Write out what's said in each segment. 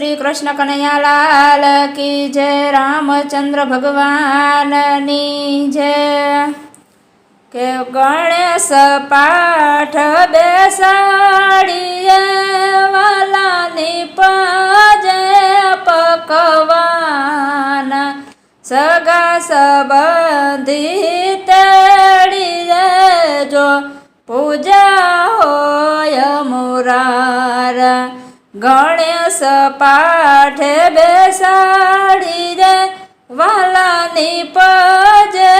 શ્રી કૃષ્ણ કનૈયાલાલ કી જય, રામચંદ્ર ભગવાનની જય. કે ગણેશ પાઠ બેસાડીએ વાલાની પાજે પકવાન. સગા સંબંધી તેડીએ જો પૂજા હોય મુરાર. ગણેશ પાઠે બેસાડી રે વાલાની પજે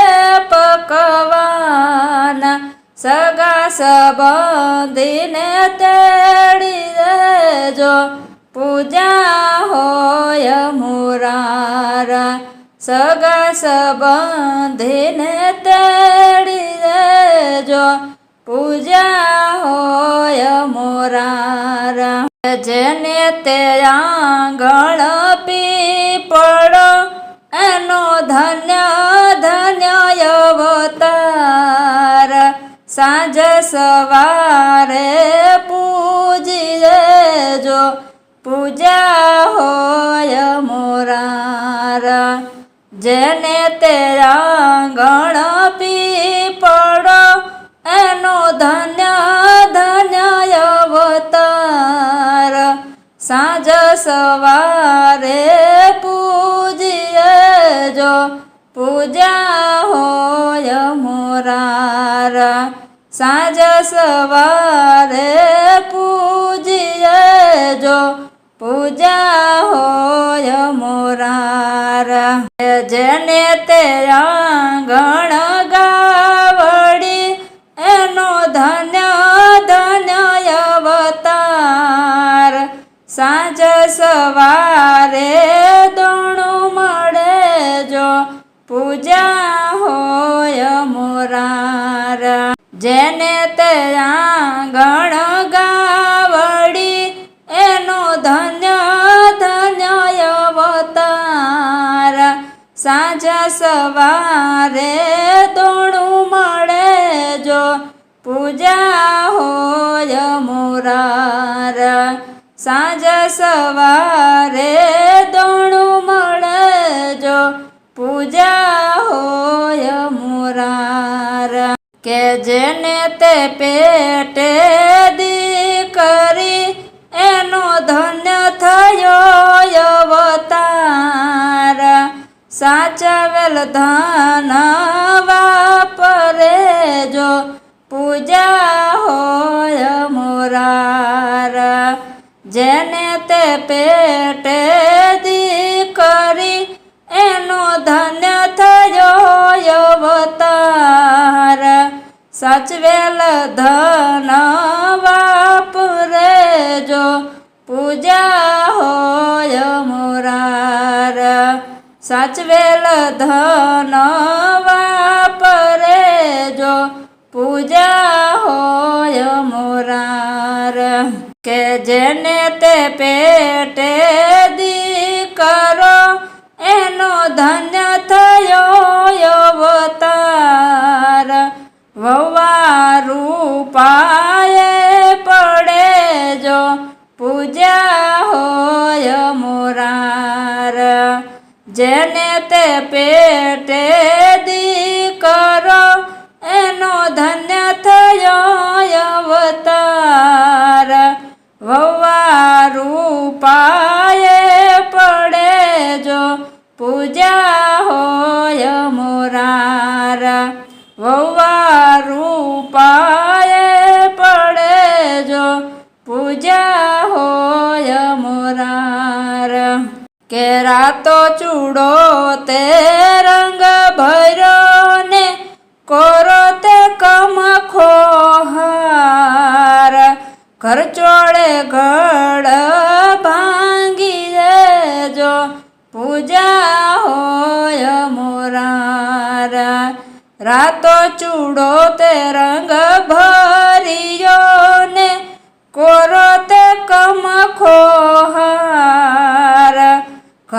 પકવાના. સગા સંબંધીને તેડી દેજો. પૂજા હોય મુરાર. સગા સંબંધીને તેડી દેજો. પૂજા હોય મોરાર. જેને તે આંગણ પીપળો, એનો ધન્ય ધન્ય અવતાર. સાંજ સવારે પૂજી જો, પૂજા હોય મોરાર. જેને તે આંગણ સાંજ સવારે પૂજીએ જો પૂજા હોય મોરાર. સાંજ સવારે પૂજીએ જો પૂજા હોય મોરાર. જેને તે આંગણ ગાવડી હોય જેને તે આંગણ ગાવડી, એનો ધન્ય ધન્ય અવતાર. સાંજા સવારે દોણું મળે જો પૂજા હોય મોરાર. સાંજ સવારે કે જેને તે પેટે દીકરી, એનો ધન્ય થયો અવતાર. સાચવેલ ધન વાપરે જો પૂજા હોય મોરાર. જેને તે પેટે દીકરી સાચવેલ ધન વાપરે જો પૂજા હોય મોરાર. સાચવેલ ધન વાપરે જો પૂજા હોય મોરાર. કે જેને તે પેટે દીકરો એનો ધન્ય પૂજા હોય મોરાર, જેને તે પેટે દીકરો એનો ધન્ય થયો અવતાર. વવારું પાયે પડે જો પૂજા હોય મોરાર. વવારું પાયે ચૂડો તે રંગ ભર્યો ને કોરો તે કમખો હાર. ઘર ચોળે ઘડ ભાંગી દેજો, પૂજા હોય મોરારા. રાતો ચૂડો તે રંગ ભર્યો ને કોરો તે કમખો હાર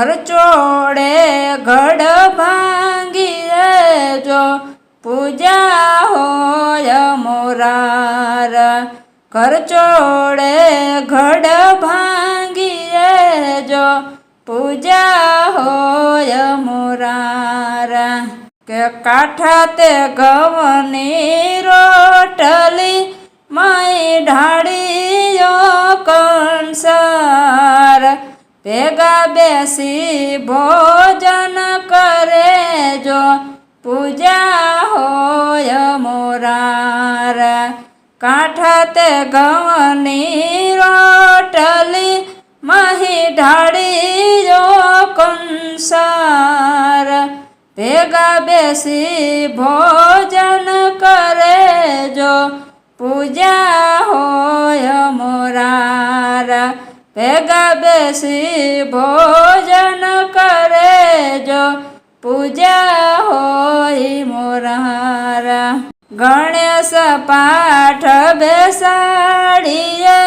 ઘર ચોડે, ઘડ ભાંગી દેજો પૂજા હોય મોરાર. ઘર ચોડે, ઘડ ભાંગી જો પૂજા હોય મોરાર. કે કાંઠા તે ગવની રોટલી માઈ ઢાળીઓ કંસાર. ભેગા બેસી ભોજન કરે જો પૂજા હોય મોરાર. કાંઠા તે ઘઉંની રોટલી ઢાળી જો કંસાર. ભેગા બેસી ભોજન કરે જો પૂજા હોય મોરાર. ભેગા બેસી ભોજન કરે જો પૂજા હોય મોરાર. ગણેશ પાઠ બેસાડીએ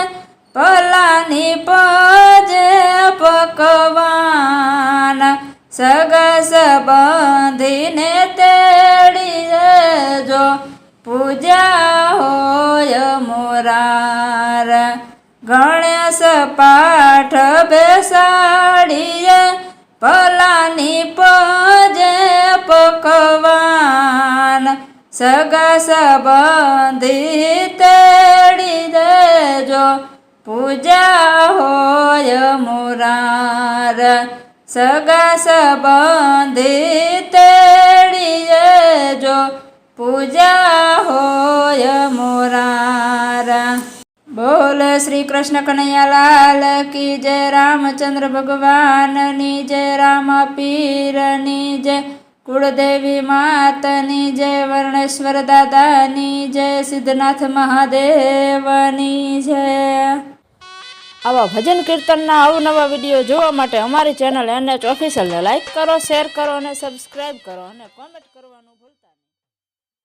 પલાની પજે પકવાન. સગસ બંધીને તેડીએ જો પૂજા હોય મોરાર. ગણેશ પાઠ બેસાડીએ પલાની પજે પકવાન. સગા સંબંધી તેડી દેજો, પૂજા હોય મુરાર. સગા સંબંધી તેડી દેજો, પૂજા હોય મુરાર. બોલ શ્રી કૃષ્ણ કનૈયાલાલ કી જય રામચંદ્ર ભગવાનની જય રામ પીરની જય કુળદેવી માતની જય વર્ણેશ્વર દાદાની જય સિદ્ધનાથ મહાદેવની જય. આવા ભજન કીર્તનના અવનવા વીડિયો જોવા માટે અમારી ચેનલ એનએચ ઓફિશિયલને લાઈક કરો શેર કરો અને સબસ્ક્રાઈબ કરો અને કોમેન્ટ કરવાનું